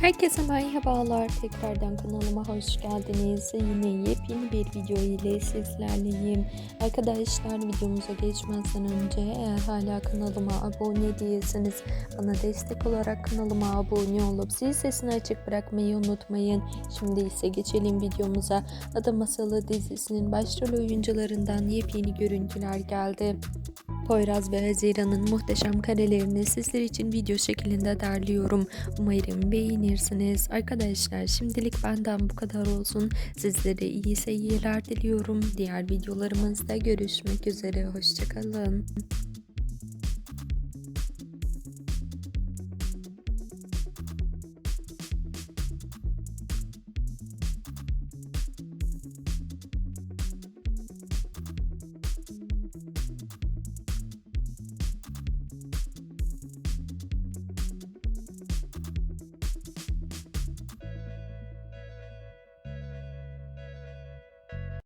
Herkese merhabalar. Tekrardan kanalıma hoş geldiniz. Yine yepyeni bir video ile sizlerleyim. Arkadaşlar videomuza geçmezden önce eğer hala kanalıma abone değilseniz bana destek olarak kanalıma abone olup zil sesini açık bırakmayı unutmayın. Şimdi ise geçelim videomuza. Ada Masalı dizisinin başrol oyuncularından yepyeni görüntüler geldi. Poyraz ve Haziran'ın muhteşem karelerini sizler için video şeklinde derliyorum. Umarım beğenirsiniz. Arkadaşlar şimdilik benden bu kadar olsun. Sizlere iyi seyirler diliyorum. Diğer videolarımızda görüşmek üzere. Hoşçakalın.